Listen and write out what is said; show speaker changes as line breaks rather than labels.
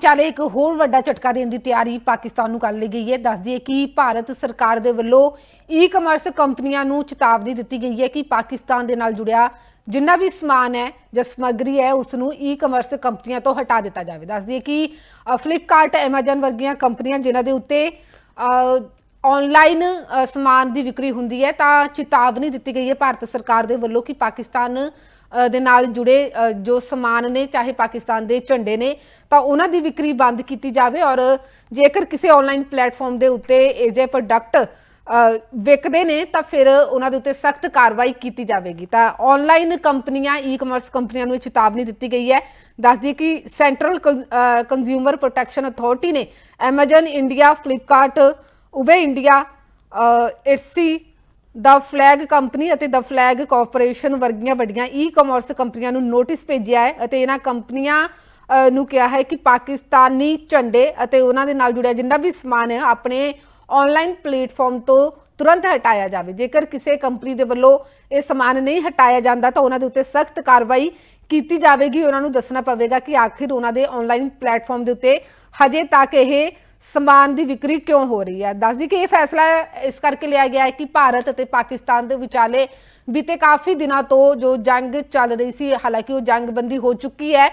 ਚਾਲੇ ਇੱਕ ਹੋਰ ਵੱਡਾ ਝਟਕਾ ਦੇਣ ਦੀ ਤਿਆਰੀ ਪਾਕਿਸਤਾਨ ਨੂੰ ਕਰ ਲਈ ਗਈ ਹੈ। ਦੱਸ ਦਈਏ ਕਿ ਭਾਰਤ ਸਰਕਾਰ ਦੇ ਵੱਲੋਂ ਈ-ਕਮਰਸ ਕੰਪਨੀਆਂ ਨੂੰ ਚੇਤਾਵਨੀ ਦਿੱਤੀ ਗਈ ਹੈ ਕਿ ਪਾਕਿਸਤਾਨ ਦੇ ਨਾਲ ਜੁੜਿਆ ਜਿੰਨਾ ਵੀ ਸਮਾਨ ਹੈ ਜਾਂ ਸਮੱਗਰੀ ਹੈ ਉਸ ਨੂੰ ਈ-ਕਮਰਸ ਕੰਪਨੀਆਂ ਤੋਂ ਹਟਾ ਦਿੱਤਾ ਜਾਵੇ। ਦੱਸ ਦਈਏ ਕਿ ਫਲਿੱਪਕਾਰਟ ਐਮਾਜ਼ਨ ਵਰਗੀਆਂ ਕੰਪਨੀਆਂ ਜਿਨ੍ਹਾਂ ਦੇ ਉੱਤੇ ਆਨਲਾਈਨ ਸਮਾਨ ਦੀ ਵਿਕਰੀ ਹੁੰਦੀ ਹੈ, ਤਾਂ ਚੇਤਾਵਨੀ ਦਿੱਤੀ ਗਈ ਹੈ ਭਾਰਤ ਸਰਕਾਰ ਦੇ ਵੱਲੋਂ ਕਿ ਪਾਕਿਸਤਾਨ ਦੇ ਨਾਲ ਜੁੜੇ ਜੋ ਸਮਾਨ ਨੇ, ਚਾਹੇ ਪਾਕਿਸਤਾਨ ਦੇ ਝੰਡੇ ਨੇ, ਤਾਂ ਉਹਨਾਂ ਦੀ ਵਿਕਰੀ ਬੰਦ ਕੀਤੀ ਜਾਵੇ ਔਰ ਜੇਕਰ ਕਿਸੇ ਆਨਲਾਈਨ ਪਲੇਟਫਾਰਮ ਦੇ ਉੱਤੇ ਇਹ ਜੇ ਪ੍ਰੋਡਕਟ ਵਿਕਦੇ ਨੇ, ਤਾਂ ਫਿਰ ਉਹਨਾਂ ਦੇ ਉੱਤੇ ਸਖਤ ਕਾਰਵਾਈ ਕੀਤੀ ਜਾਵੇਗੀ। ਤਾਂ ਆਨਲਾਈਨ ਕੰਪਨੀਆਂ ਈ-ਕਮਰਸ ਕੰਪਨੀਆਂ ਨੂੰ ਇਹ ਚੇਤਾਵਨੀ ਦਿੱਤੀ ਗਈ ਹੈ। ਦੱਸਦੀ ਕਿ ਸੈਂਟਰਲ ਕੰਜ਼ਿਊਮਰ ਪ੍ਰੋਟੈਕਸ਼ਨ ਅਥਾਰਟੀ ਨੇ Amazon India Flipkart Uber India Etsy ਦਾ ਫਲੈਗ ਕੰਪਨੀ ਅਤੇ ਦਾ ਫਲੈਗ ਕਾਰਪੋਰੇਸ਼ਨ ਵਰਗੀਆਂ ਵੱਡੀਆਂ ਈ ਕਾਮਰਸ ਕੰਪਨੀਆਂ ਨੂੰ ਨੋਟਿਸ ਭੇਜਿਆ ਹੈ ਅਤੇ ਇਹਨਾਂ ਕੰਪਨੀਆਂ ਨੂੰ ਕਿਹਾ ਹੈ ਕਿ ਪਾਕਿਸਤਾਨੀ ਝੰਡੇ ਅਤੇ ਉਹਨਾਂ ਦੇ ਨਾਲ ਜੁੜਿਆ ਜਿੰਨਾ ਵੀ ਸਮਾਨ ਹੈ, ਆਪਣੇ ਆਨਲਾਈਨ ਪਲੇਟਫਾਰਮ ਤੋਂ ਤੁਰੰਤ ਹਟਾਇਆ ਜਾਵੇ। ਜੇਕਰ ਕਿਸੇ ਕੰਪਨੀ ਦੇ ਵੱਲੋਂ ਇਹ ਸਮਾਨ ਨਹੀਂ ਹਟਾਇਆ ਜਾਂਦਾ, ਤਾਂ ਉਹਨਾਂ ਦੇ ਉੱਤੇ ਸਖਤ ਕਾਰਵਾਈ ਕੀਤੀ ਜਾਵੇਗੀ। ਉਹਨਾਂ ਨੂੰ ਦੱਸਣਾ ਪਵੇਗਾ ਕਿ ਆਖਿਰ ਉਹਨਾਂ ਦੇ ਆਨਲਾਈਨ ਪਲੇਟਫਾਰਮ ਦੇ ਉੱਤੇ ਹਜੇ ਤੱਕ ਇਹ ਸਮਾਨ ਦੀ ਵਿਕਰੀ ਕਿਉਂ ਹੋ ਰਹੀ ਹੈ? ਦੱਸਦੀ ਕਿ ਇਹ ਫੈਸਲਾ ਇਸ ਕਰਕੇ ਲਿਆ ਗਿਆ ਹੈ ਕਿ ਭਾਰਤ ਅਤੇ ਪਾਕਿਸਤਾਨ ਦੇ ਵਿਚਾਲੇ ਬੀਤੇ ਕਾਫੀ ਦਿਨਾਂ ਤੋਂ ਜੋ ਜੰਗ ਚੱਲ ਰਹੀ ਸੀ, ਹਾਲਾਂਕਿ ਉਹ ਜੰਗਬੰਦੀ ਹੋ ਚੁੱਕੀ ਹੈ।